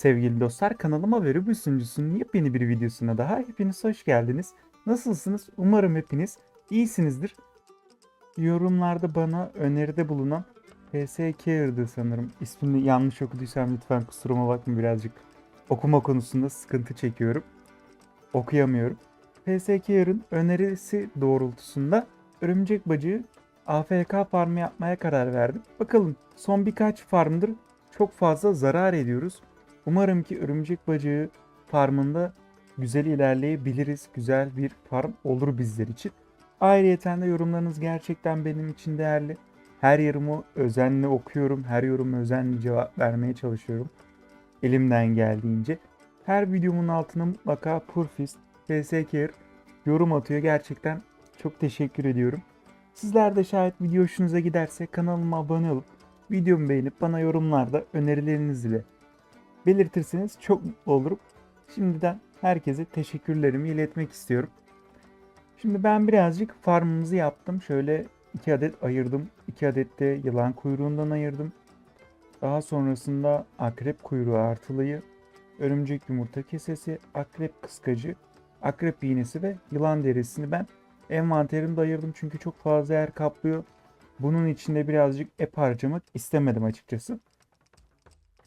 Sevgili dostlar kanalıma ve Ruby sunucusunun yepyeni bir videosuna daha hepiniz hoş geldiniz. Nasılsınız? Umarım hepiniz iyisinizdir. Yorumlarda bana öneride bulunan PS Care'dı sanırım. İsmini yanlış okuduysam lütfen kusuruma bakmayın birazcık. Okuma konusunda sıkıntı çekiyorum. Okuyamıyorum. PS Care'ın önerisi doğrultusunda örümcek bacığı AFK farmı yapmaya karar verdim. Bakalım son birkaç farmdır çok fazla zarar ediyoruz. Umarım ki örümcek bacığı farmında güzel ilerleyebiliriz. Güzel bir farm olur bizler için. Ayrıyeten de yorumlarınız gerçekten benim için değerli. Her yorumu özenle okuyorum. Her yoruma özenle cevap vermeye çalışıyorum. Elimden geldiğince. Her videomun altına mutlaka Purfist, Care yorum atıyor. Gerçekten çok teşekkür ediyorum. Sizler de şayet video hoşunuza giderse kanalıma abone olup videomu beğenip bana yorumlarda önerileriniz ile belirtirseniz çok mutlu olurum. Şimdiden herkese teşekkürlerimi iletmek istiyorum. Şimdi ben birazcık farmımızı yaptım. Şöyle iki adet ayırdım. İki adet de yılan kuyruğundan ayırdım. Daha sonrasında akrep kuyruğu artılıyı, örümcek yumurta kesesi, akrep kıskacı, akrep iğnesi ve yılan derisini ben envanterimde ayırdım. Çünkü çok fazla yer kaplıyor. Bunun içinde birazcık ep harcamak istemedim açıkçası.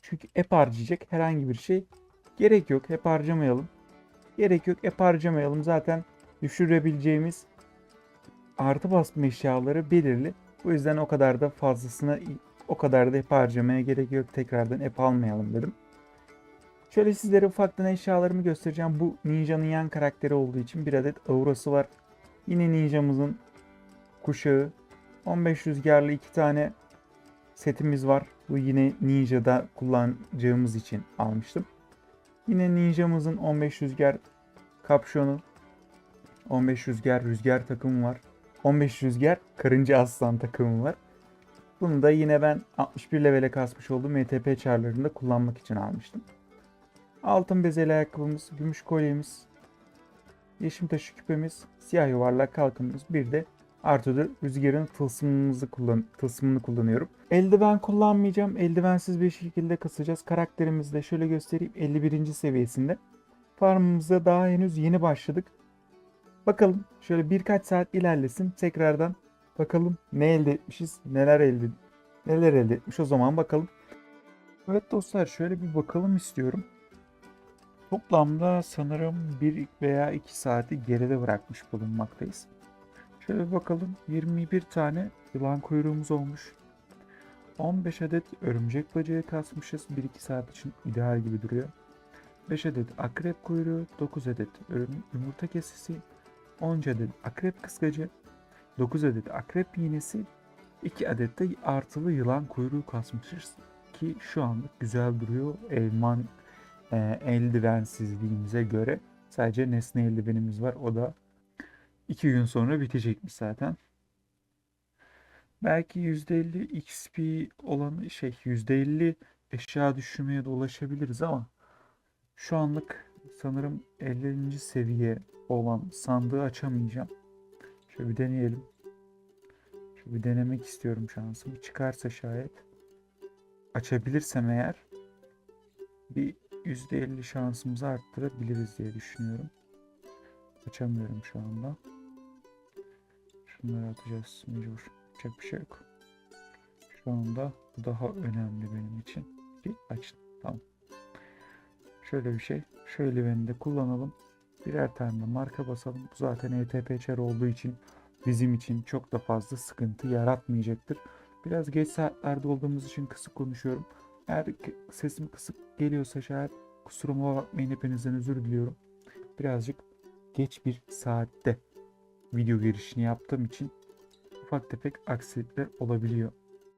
Çünkü ep harcayacak herhangi bir şey gerek yok. Hep harcamayalım. Gerek yok. Hep harcamayalım. Zaten düşürebileceğimiz artı basma eşyaları belirli. Bu yüzden o kadar da fazlasına o kadar da hep harcamaya gerek yok. Tekrardan hep almayalım dedim. Şöyle sizlere ufaktan eşyalarımı göstereceğim. Bu Ninja'nın yan karakteri olduğu için bir adet aurası var. Yine Ninja'mızın kuşağı. 15 rüzgarlı iki tane setimiz var. Bu yine Ninja'da kullanacağımız için almıştım. Yine Ninja'mızın 15 rüzgar kapşonu. 15 rüzgar rüzgar takımı var. 15 rüzgar karınca aslan takımı var. Bunu da yine ben 61 levele kasmış olduğum MTP çarlarında kullanmak için almıştım. Altın bezeli ayakkabımız, gümüş kolyemiz, yeşim taşı küpemiz, siyah yuvarlak kalkımız, bir de artı rüzgarın tılsımımızı kullan tılsımını kullanıyorum. Eldiven kullanmayacağım. Eldivensiz bir şekilde kasacağız. Karakterimizi de şöyle göstereyim. 51. seviyesinde. Farmımıza daha henüz yeni başladık. Bakalım şöyle birkaç saat ilerlesin. Tekrardan bakalım ne elde etmişiz, neler elde neler elde etmiş o zaman bakalım. Evet dostlar şöyle bir bakalım istiyorum. Toplamda sanırım 1 veya 2 saati geride bırakmış bulunmaktayız. Şöyle bakalım. 21 tane yılan kuyruğumuz olmuş. 15 adet örümcek bacağı kasmışız. 1-2 saat için ideal gibi duruyor. 5 adet akrep kuyruğu, 9 adet yumurta kesesi, 10 adet akrep kıskacı, 9 adet akrep iğnesi, 2 adet de artılı yılan kuyruğu kasmışız. Ki şu anlık güzel duruyor. Elman e, eldivensizliğimize göre. Sadece nesne eldivenimiz var. O da 2 gün sonra bitecekmiş zaten. Belki %50 XP olan şey %50 eşya düşürmeye de ulaşabiliriz ama şu anlık sanırım 50. seviye olan sandığı açamayacağım. Şöyle bir deneyelim. Şöyle bir denemek istiyorum şansımı. Çıkarsa şayet açabilirsem eğer bir %50 şansımızı arttırabiliriz diye düşünüyorum. Açamıyorum şu anda. Şunları atacağız mecbur. Yapacak bir şey yok. Şu anda daha önemli benim için. Bir açtım. Tamam. Şöyle bir şey. Şöyle beni de kullanalım. Birer tane de marka basalım. Bu zaten ETP çar olduğu için bizim için çok da fazla sıkıntı yaratmayacaktır. Biraz geç saatlerde olduğumuz için kısık konuşuyorum. Eğer sesim kısık geliyorsa şayet kusuruma bakmayın hepinizden özür diliyorum. Birazcık geç bir saatte video girişini yaptığım için ufak tefek aksilikler olabiliyor.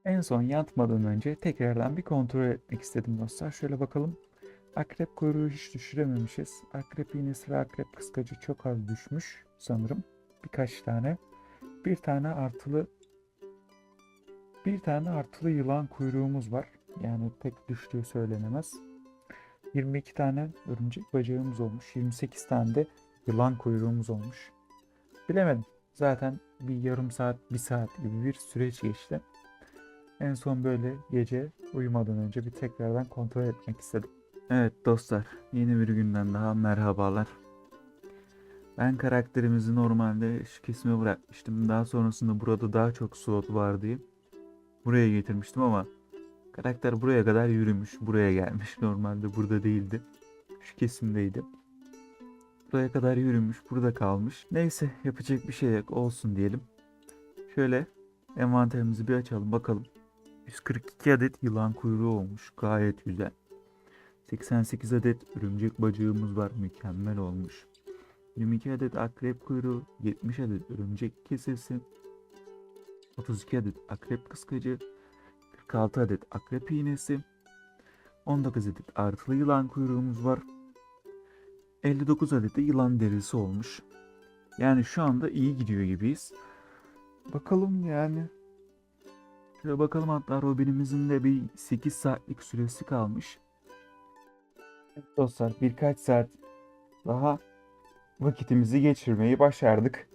En son yatmadan önce tekrardan bir kontrol etmek istedim dostlar. Şöyle bakalım. Akrep kuyruğu hiç düşürememişiz. Akrep iğnesi ve akrep kıskacı çok az düşmüş sanırım. Birkaç tane. Bir tane artılı bir tane artılı yılan kuyruğumuz var. Yani pek düştüğü söylenemez. 22 tane örümcek bacağımız olmuş. 28 tane de yılan kuyruğumuz olmuş. Bilemedim. Zaten bir yarım saat, bir saat gibi bir süreç geçti. En son böyle gece uyumadan önce bir tekrardan kontrol etmek istedim. Evet dostlar, yeni bir günden daha merhabalar. Ben karakterimizi normalde şu kesime bırakmıştım. Daha sonrasında burada daha çok slot var diye buraya getirmiştim ama karakter buraya kadar yürümüş, buraya gelmiş. Normalde burada değildi. Şu kesimdeydi. Buraya kadar yürümüş, burada kalmış. Neyse, yapacak bir şey yok, olsun diyelim. Şöyle envanterimizi bir açalım bakalım. 142 adet yılan kuyruğu olmuş. Gayet güzel. 88 adet örümcek bacağımız var. Mükemmel olmuş. 22 adet akrep kuyruğu, 70 adet örümcek kesesi, 32 adet akrep kıskacı, 46 adet akrep iğnesi, 19 adet artılı yılan kuyruğumuz var. 59 adet de yılan derisi olmuş. Yani şu anda iyi gidiyor gibiyiz. Bakalım yani. Şöyle bakalım hatta Robin'imizin de bir 8 saatlik süresi kalmış. Evet dostlar birkaç saat daha vakitimizi geçirmeyi başardık.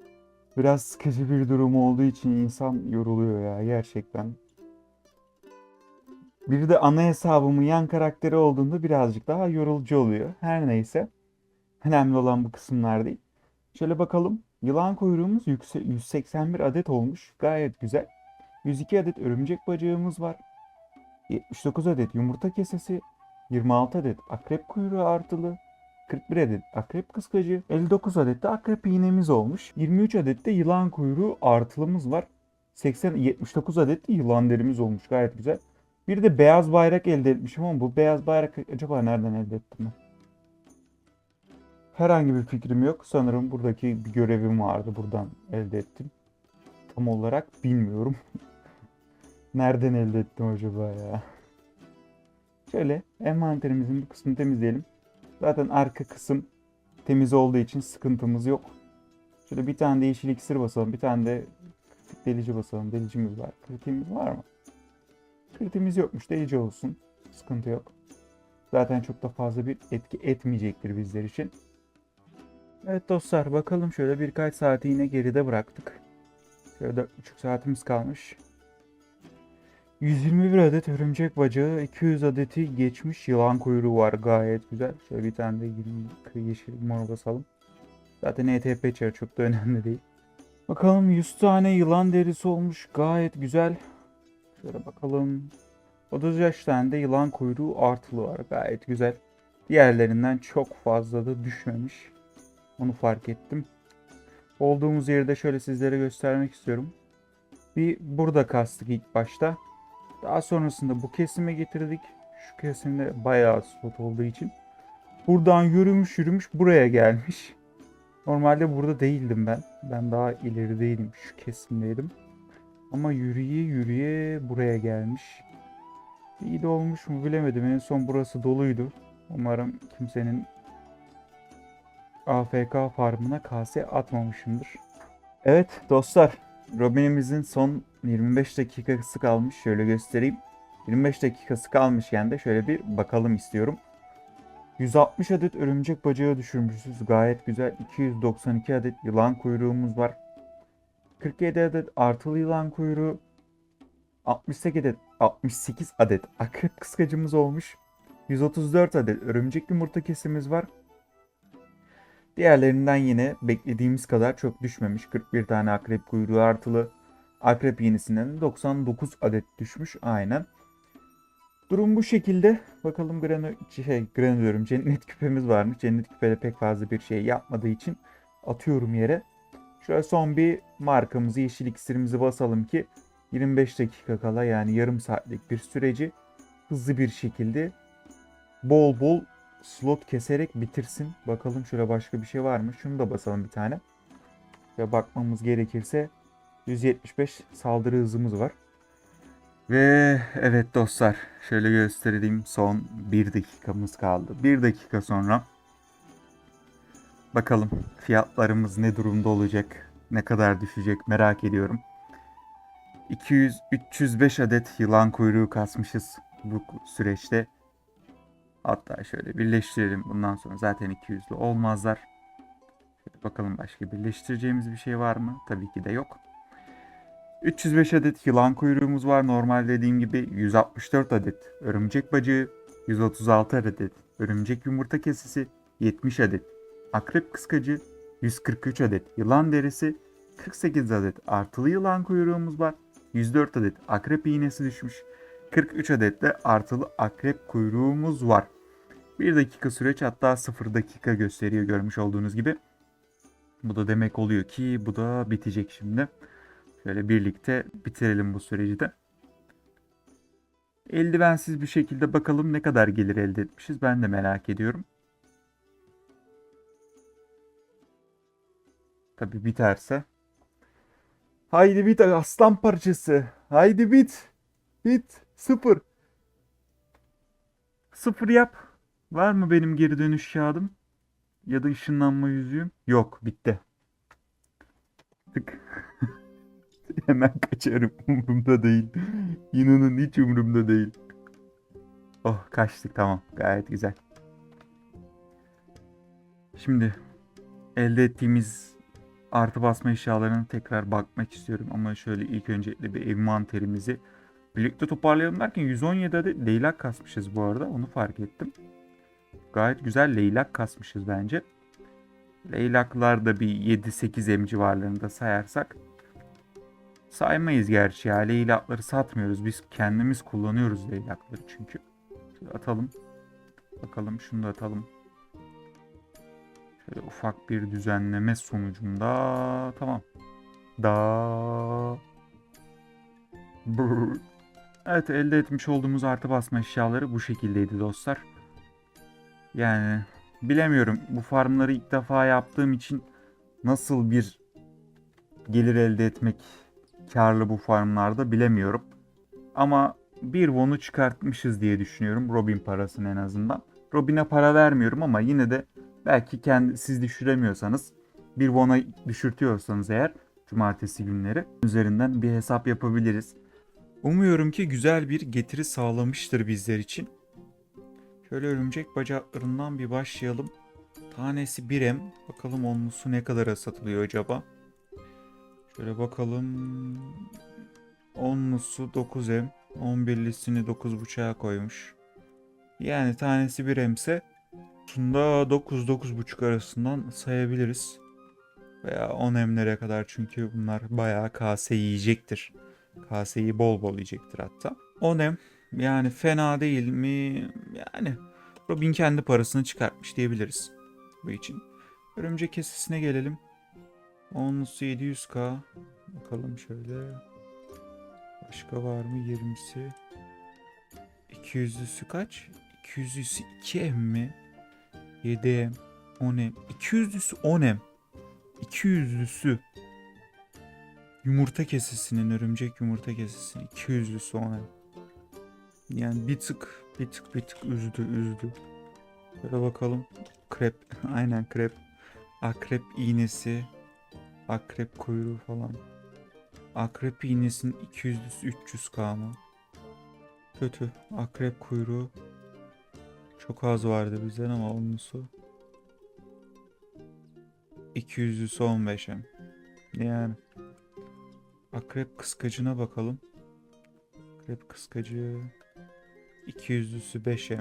Biraz sıkıcı bir durum olduğu için insan yoruluyor ya gerçekten. Bir de ana hesabımın yan karakteri olduğunda birazcık daha yorucu oluyor. Her neyse. Önemli olan bu kısımlar değil. Şöyle bakalım. Yılan kuyruğumuz yükse- 181 adet olmuş. Gayet güzel. 102 adet örümcek bacağımız var. 79 adet yumurta kesesi. 26 adet akrep kuyruğu artılı. 41 adet akrep kıskacı, 59 adet de akrep iğnemiz olmuş. 23 adet de yılan kuyruğu artılımız var. 80 79 adet de yılan derimiz olmuş. Gayet güzel. Bir de beyaz bayrak elde etmişim ama bu beyaz bayrak acaba nereden elde ettim ben? Herhangi bir fikrim yok. Sanırım buradaki bir görevim vardı. Buradan elde ettim. Tam olarak bilmiyorum. Nereden elde ettim acaba ya? Şöyle envanterimizin bu kısmını temizleyelim. Zaten arka kısım temiz olduğu için sıkıntımız yok. Şöyle bir tane de yeşil iksir basalım. Bir tane de delici basalım. Delicimiz var. Kritimiz var mı? Kritimiz yokmuş. Delici olsun. Sıkıntı yok. Zaten çok da fazla bir etki etmeyecektir bizler için. Evet dostlar bakalım şöyle birkaç saati yine geride bıraktık. Şöyle 4,5 saatimiz kalmış. 121 adet örümcek bacağı, 200 adeti geçmiş yılan kuyruğu var gayet güzel. Şöyle bir tane de yeşil- yeşil mor basalım. Zaten ETP çarı çok da önemli değil. Bakalım 100 tane yılan derisi olmuş gayet güzel. Şöyle bakalım. 35 tane de yılan kuyruğu artılı var gayet güzel. Diğerlerinden çok fazla da düşmemiş. Onu fark ettim. Olduğumuz yeri de şöyle sizlere göstermek istiyorum. Bir burada kastık ilk başta. Daha sonrasında bu kesime getirdik. Şu kesimde bayağı slot olduğu için. Buradan yürümüş yürümüş buraya gelmiş. Normalde burada değildim ben. Ben daha ilerideydim. Şu kesimdeydim. Ama yürüye yürüye buraya gelmiş. İyi de olmuş mu bilemedim. En son burası doluydu. Umarım kimsenin AFK farmına kase atmamışımdır. Evet dostlar. Robin'imizin son 25 dakikası kalmış. Şöyle göstereyim. 25 dakikası kalmışken de şöyle bir bakalım istiyorum. 160 adet örümcek bacağı düşürmüşüz. Gayet güzel. 292 adet yılan kuyruğumuz var. 47 adet artılı yılan kuyruğu. 68 adet, 68 adet akrep kıskacımız olmuş. 134 adet örümcek yumurta kesimiz var. Diğerlerinden yine beklediğimiz kadar çok düşmemiş. 41 tane akrep kuyruğu artılı. Akrep iğnesinden de 99 adet düşmüş aynen. Durum bu şekilde. Bakalım granü, şey, granü diyorum. Cennet küpemiz varmış. Cennet küpede pek fazla bir şey yapmadığı için atıyorum yere. Şöyle son bir markamızı, yeşil iksirimizi basalım ki 25 dakika kala yani yarım saatlik bir süreci hızlı bir şekilde bol bol slot keserek bitirsin. Bakalım şöyle başka bir şey var mı? Şunu da basalım bir tane. Ve bakmamız gerekirse 175 saldırı hızımız var. Ve evet dostlar şöyle göstereyim son 1 dakikamız kaldı. 1 dakika sonra bakalım fiyatlarımız ne durumda olacak, ne kadar düşecek merak ediyorum. 200-305 adet yılan kuyruğu kasmışız bu süreçte. Hatta şöyle birleştirelim bundan sonra zaten 200'lü olmazlar. Şöyle bakalım başka birleştireceğimiz bir şey var mı? Tabii ki de yok. 305 adet yılan kuyruğumuz var. Normal dediğim gibi 164 adet örümcek bacağı, 136 adet örümcek yumurta kesesi 70 adet, akrep kıskacı 143 adet, yılan derisi 48 adet artılı yılan kuyruğumuz var. 104 adet akrep iğnesi düşmüş. 43 adet de artılı akrep kuyruğumuz var. 1 dakika süreç hatta 0 dakika gösteriyor görmüş olduğunuz gibi. Bu da demek oluyor ki bu da bitecek şimdi. Şöyle birlikte bitirelim bu süreci de. Eldivensiz bir şekilde bakalım ne kadar gelir elde etmişiz ben de merak ediyorum. Tabi biterse. Haydi bit aslan parçası. Haydi bit. Bit. Sıfır. Sıfır yap. Var mı benim geri dönüş kağıdım? Ya da ışınlanma yüzüğüm? Yok bitti. Tık. Hemen kaçarım. Umurumda değil. İnanın hiç umurumda değil. Oh kaçtık tamam. Gayet güzel. Şimdi elde ettiğimiz artı basma eşyalarına tekrar bakmak istiyorum. Ama şöyle ilk öncelikle bir envanterimizi birlikte toparlayalım derken 117 adet leylak kasmışız bu arada. Onu fark ettim. Gayet güzel leylak kasmışız bence. Leylaklar da bir 7-8 em civarlarında sayarsak saymayız gerçi ya. Leylakları satmıyoruz. Biz kendimiz kullanıyoruz leylakları çünkü. Şöyle atalım. Bakalım şunu da atalım. Şöyle ufak bir düzenleme sonucunda tamam. Da Brr. Evet elde etmiş olduğumuz artı basma eşyaları bu şekildeydi dostlar. Yani bilemiyorum bu farmları ilk defa yaptığım için nasıl bir gelir elde etmek karlı bu farmlarda bilemiyorum. Ama bir won'u çıkartmışız diye düşünüyorum. Robin parasını en azından. Robin'e para vermiyorum ama yine de belki kendi siz düşüremiyorsanız bir won'a düşürtüyorsanız eğer cumartesi günleri üzerinden bir hesap yapabiliriz. Umuyorum ki güzel bir getiri sağlamıştır bizler için. Şöyle örümcek bacaklarından bir başlayalım. Tanesi 1M. Bakalım onlusu ne kadara satılıyor acaba? Şöyle bakalım. Onlusu 9M. 11'lisini 9.5'a koymuş. Yani tanesi 1M ise Bunda 9-9.5 arasından sayabiliriz. Veya 10 emlere kadar çünkü bunlar bayağı kase yiyecektir. Kaseyi bol bol yiyecektir hatta. 10 em yani fena değil mi? Yani Robin kendi parasını çıkartmış diyebiliriz bu için. Örümcek kesesine gelelim. Onlusu 700k. Bakalım şöyle. Başka var mı? 20'si. 200'lüsü kaç? 200'lüsü 2 m mi? 7M, 10M, 200'lüsü 10M. 200'lüsü yumurta kesesinin, örümcek yumurta kesesinin 200'lüsü 10M. Yani bir tık, bir tık, bir tık üzdü, üzdü. Böyle bakalım. Krep, aynen krep. Akrep iğnesi, akrep kuyruğu falan. Akrep iğnesinin 200'lüsü 300k mı? Kötü. Akrep kuyruğu çok az vardı bizden ama onlusu. 200'lüsü 15'e. Yani. Akrep kıskacına bakalım. Akrep kıskacı. 200'lüsü 5'e.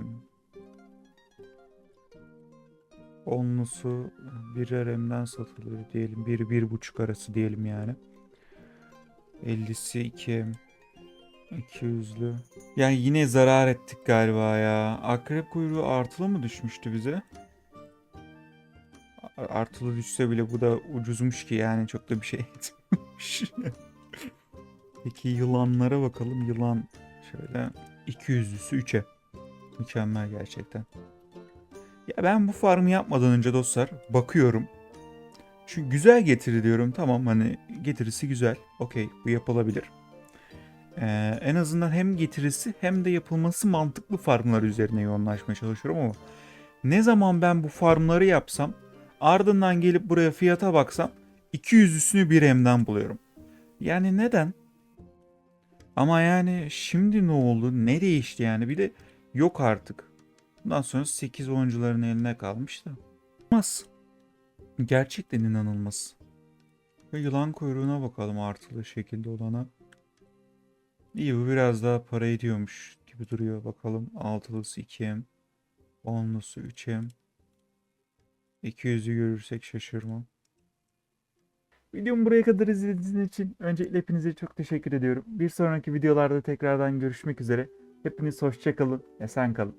Onlusu birer emden satılıyor diyelim. 1-1,5 arası diyelim yani. 50'si 2 em. 200'lü. Yani yine zarar ettik galiba ya. Akrep kuyruğu artılı mı düşmüştü bize? Artılı düşse bile bu da ucuzmuş ki yani çok da bir şey etmemiş. Peki yılanlara bakalım. Yılan şöyle 200'lüsü 3'e. Mükemmel gerçekten. Ya ben bu farmı yapmadan önce dostlar bakıyorum. Çünkü güzel getiri diyorum. Tamam hani getirisi güzel. Okey bu yapılabilir. Ee, en azından hem getirisi hem de yapılması mantıklı farmlar üzerine yoğunlaşmaya çalışıyorum ama ne zaman ben bu farmları yapsam ardından gelip buraya fiyata baksam 200 üstünü bir emden buluyorum. Yani neden? Ama yani şimdi ne oldu? Ne değişti yani? Bir de yok artık. Bundan sonra 8 oyuncuların eline kalmış da. İnanılmaz. Gerçekten inanılmaz. Ve yılan kuyruğuna bakalım artılı şekilde olana. İyi bu biraz daha para ediyormuş gibi duruyor. Bakalım altılısı 2M. Onlusu 3M. 200'ü görürsek şaşırmam. Videomu buraya kadar izlediğiniz için öncelikle hepinize çok teşekkür ediyorum. Bir sonraki videolarda tekrardan görüşmek üzere. Hepiniz hoşça kalın, esen kalın.